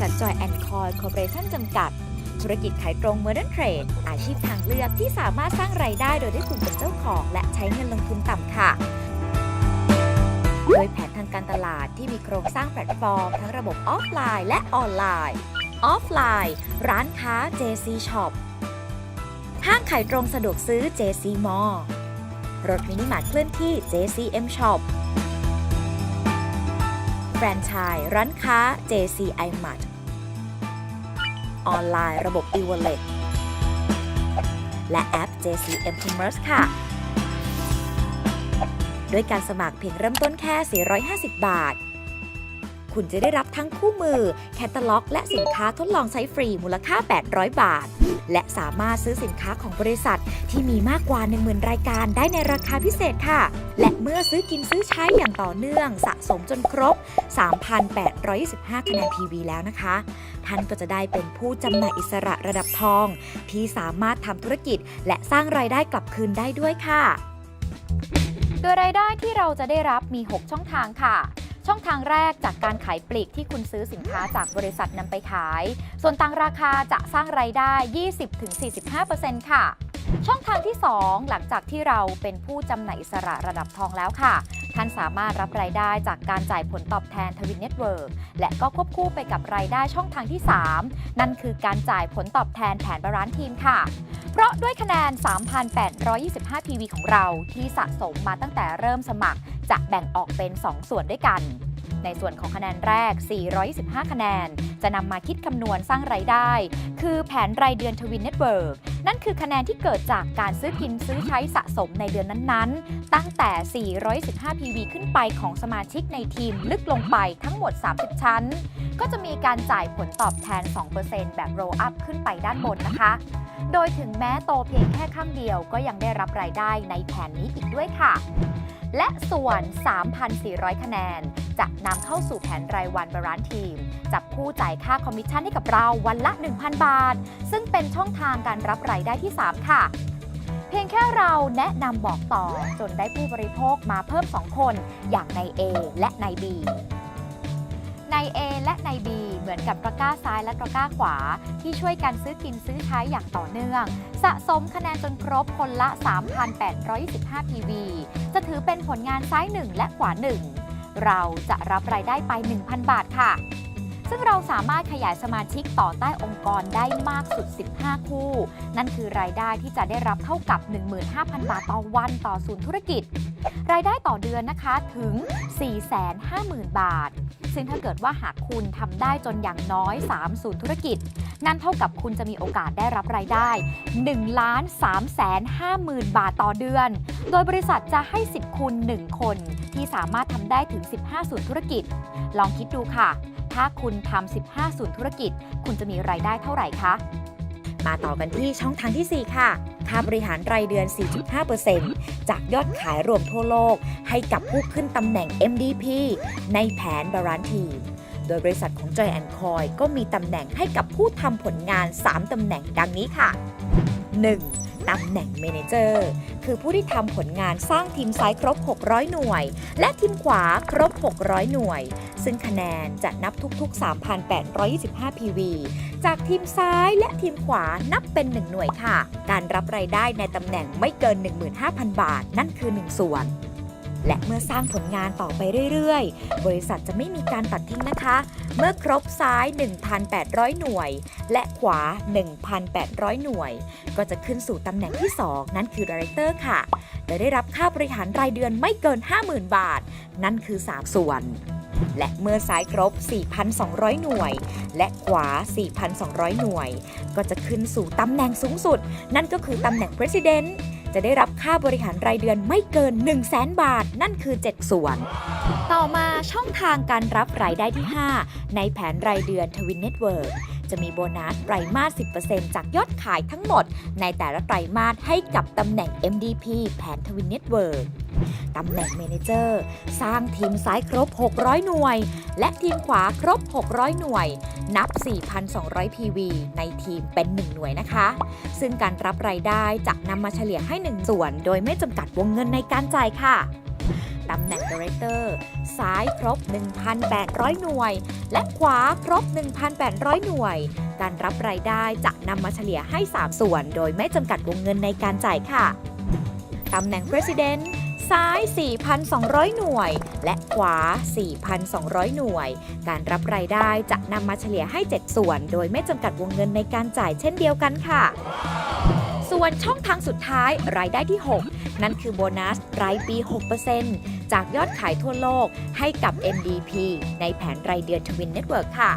ษัท Joy and Coy Corporation จำกัด ธุรกิจขายตรง Modern Trade อาชีพทางเลือกที่สามารถสร้างไรายได้โดยที่คุณเป็นเจ้าของ และใช้เงินลงทุนต่ำค่ะ โดยแผนทางการตลาดที่มีโครงสร้างแพลตฟอร์ม ทั้งระบบออฟไลน์และออนไลน์ ออฟไลน์ ร้านค้า JC Shop ห้างขายตรงสะดวกซื้อ JC Mall รถมินิมาร์ทเคลื่อนที่ JCM Shop แฟรนไชส์ร้านค้า JC iMart ออนไลน์ระบบ e-wallet และแอป JCM Commerce ค่ะ ด้วยการสมัครเพียงเริ่มต้นแค่ 450 บาท คุณจะได้รับทั้งคู่มือ แคตตาล็อก และสินค้าทดลองใช้ฟรีมูลค่า 800 บาท และสามารถซื้อสินค้าของบริษัท ที่มีมากกว่า 10,000 รายการได้ในราคาพิเศษค่ะ และเมื่อซื้อกินซื้อใช้อย่างต่อเนื่อง สะสมจนครบ 3,825 คะแนน PV แล้วนะคะ ท่านก็จะได้เป็นผู้จำหน่ายอิสระระดับทอง ที่สามารถทำธุรกิจ และสร้างรายได้กลับคืนได้ด้วยค่ะโดยรายได้ที่เราจะได้รับมี 6 ช่องทางค่ะ ช่องทางแรกจากการขายปลีกที่คุณซื้อสินค้าจากบริษัทนำไปขาย ส่วนต่างราคาจะสร้างรายได้ 20-45%ค่ะ ช่องทางที่ 2 หลังจากที่เราเป็นผู้จำหน่ายอิสระระดับทองแล้วค่ะ ท่านสามารถรับรายได้จากการจ่ายผลตอบแทนทวินเน็ตเวิร์กและก็ควบคู่ไปกับรายได้ช่องทางที่ 3 นั่นคือการจ่ายผลตอบแทนแผนบาลานทีมค่ะเพราะด้วยคะแนน 3,825 PV ของเราที่สะสมมาตั้งแต่เริ่มสมัคร จะแบ่งออกเป็น 2 ส่วนด้วยกัน ในส่วนของคะแนนแรก425คะแนน จะนำมาคิดคำนวณสร้างไรายได้ คือแผนรายเดือนทวินเน็ตเวิร์กนั่นคือคะแนนที่เกิดจากการซื้อกินซื้อใช้สะสมในเดือนนั้นๆ ตั้งแต่ 415 PV ขึ้นไปของสมาชิกในทีมลึกลงไปทั้งหมด 30 ชั้น ก็จะมีการจ่ายผลตอบแทน 2%แบบ roll up ขึ้นไปด้านบนนะคะ โดยถึงแม้โตเพียงแค่ข้างเดียวก็ยังได้รับรายได้ในแผนนี้อีกด้วยค่ะ และส่วน 3,400 คะแนน จะนำเข้าสู่แผนรายวันบรานทีม จับคู่จ่ายค่าคอมมิชชั่นให้กับเราวันละ 1,000 บาท ซึ่งเป็นช่องทางการรับรายได้ที่ 3 ค่ะ เพียงแค่เราแนะนำบอกต่อจนได้ผู้บริโภคมาเพิ่ม 2 คน อย่างใน A และใน B ใน A และใน B เหมือนกับตะกร้าซ้ายและตะกร้าขวา ที่ช่วยกันซื้อกินซื้อใช้อย่างต่อเนื่อง สะสมคะแนนจนครบคนละ 3,825 PV จะถือเป็นผลงานซ้าย 1 และขวา 1 เราจะรับรายได้ไป 1,000 บาทค่ะ ซึ่งเราสามารถขยายสมาชิกต่อใต้องค์กรได้มากสุด 15 คู่ นั่นคือรายได้ที่จะได้รับเท่ากับ 15,000 บาทต่อวันต่อศูนย์ธุรกิจ รายได้ต่อเดือนนะคะถึง 450,000 บาท ซึ่งถ้าเกิดว่าหากคุณทำได้จนอย่างน้อย 3 ศูนย์ธุรกิจ นั่นเท่ากับคุณจะมีโอกาสได้รับรายได้1ล้าน3แสน5หมื่นบาทต่อเดือน โดยบริษัทจะให้สิทธิ์คุณ 1 คน ที่สามารถทำได้ถึง 15 ศูนย์ธุรกิจ ลองคิดดูค่ะ ถ้าคุณทำ15 ศูนย์ธุรกิจ คุณจะมีรายได้เท่าไหร่คะมาต่อกันที่ช่องทางที่ 4 ค่ะ ค่าบริหารรายเดือน 4.5%จากยอดขายรวมทั่วโลก ให้กับผู้ขึ้นตำแหน่ง MDP ในแผนบาลานทีมโดยบริษัทของ Joy and Coy ก็มีตำแหน่งให้กับผู้ทำผลงาน 3 ตำแหน่งดังนี้ค่ะ 1. ตำแหน่งเมนเจอร์คือผู้ที่ทำผลงานสร้างทีมซ้ายครบ 600 หน่วย และทีมขวาครบ 600 หน่วย ซึ่งคะแนนจะนับทุก ๆ 3,825 PV จากทีมซ้ายและทีมขวานับเป็น 1 หน่วยค่ะ การรับรายได้ในตำแหน่งไม่เกิน 15,000 บาท นั่นคือ 1 ส่วน และเมื่อสร้างผลงานต่อไปเรื่อยๆ บริษัทจะไม่มีการตัดทิ้งนะคะ เมื่อครบซ้าย 1,800 หน่วย และขวา 1,800 หน่วย ก็จะขึ้นสู่ตำแหน่งที่ 2 นั่นคือ Director ค่ะจะได้รับค่าบริหารรายเดือนไม่เกิน 50,000 บาท นั่นคือ 3 ส่วนและเมื่อซ้ายครบ 4,200 หน่วย และขวา 4,200 หน่วย ก็จะขึ้นสู่ตำแหน่งสูงสุด นั่นก็คือตำแหน่ง President จะได้รับค่าบริหารรายเดือนไม่เกิน 1 0 0 0 0แบาท นั่นคือ 7 ส่วน ต่อมาช่องทางการรับรายได้ที่ 5 ในแผนรายเดือนทวินเน็ตเวิร์จะมีโบนัสไตรมาส 10%จากยอดขายทั้งหมด ในแต่ละไตรมาสให้กับตำแหน่ง MDP แผนทวินเน็ตเวิร์ ตำแหน่งเมนเจอร์ สร้างทีมซ้ายครบ 600 หน่วย และทีมขวาครบ 600 หน่วย นับ 4,200 PV ในทีมเป็น 1 หน่วยนะคะ ซึ่งการรับรายได้จะนำมาเฉลี่ยให้ 1 ส่วน โดยไม่จำกัดวงเงินในการจ่ายค่ะตำแหน่ง Director ซ้ายครบ 1,800 หน่วย และขวาครบ 1,800 หน่วย การรับรายได้จะนำมาเฉลี่ยให้ 3 ส่วน โดยไม่จำกัดวงเงินในการจ่ายค่ะ ตำแหน่ง President ซ้าย 4,200 หน่วย และขวา 4,200 หน่วย การรับรายได้จะนำมาเฉลี่ยให้ 7 ส่วน โดยไม่จำกัดวงเงินในการจ่ายเช่นเดียวกันค่ะ ส่วนช่องทางสุดท้ายรายได้ที่ 6 นั่นคือโบนัสรายปี 6%จากยอดขายทั่วโลกให้กับ MDP ในแผนรายเดือน Twin Network ค่ะ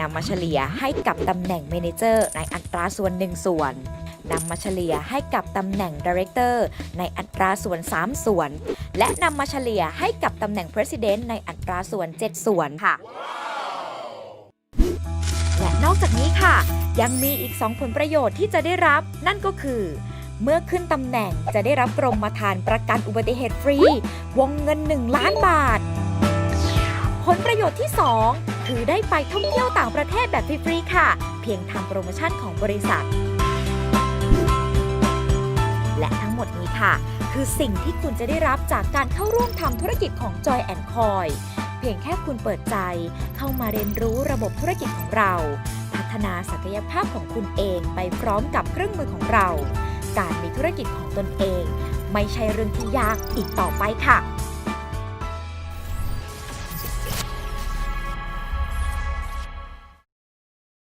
นำมาเฉลี่ยให้กับตำแหน่ง Manager ในอัตราส่วน1ส่วน นำมาเฉลี่ยให้กับตำแหน่ง Director ในอัตราส่วน 3 ส่วน และนำมาเฉลี่ยให้กับตำแหน่ง President ในอัตราส่วน 7 ส่วนค่ะ และนอกจากนี้ค่ะ ยังมีอีก 2 ผลประโยชน์ที่จะได้รับ นั่นก็คือเมื่อขึ้นตำแหน่งจะได้รับกรมธรรม์ประกันอุบัติเหตุฟรี วงเงิน 1 ล้านบาท ผลประโยชน์ที่ 2 คือได้ไปท่องเที่ยวต่างประเทศแบบฟรี ๆ ค่ะ เพียงทำโปรโมชั่นของบริษัท หมดนี้ค่ะ คือสิ่งที่คุณจะได้รับจากการเข้าร่วมทำธุรกิจของ Joy and Coy เพียงแค่คุณเปิดใจเข้ามาเรียนรู้ระบบธุรกิจของเรา พัฒนาศักยภาพของคุณเองไปพร้อมกับเครื่องมือของเรา การมีธุรกิจของตนเอง ไม่ใช่เรื่องที่ยากอีกต่อไปค่ะ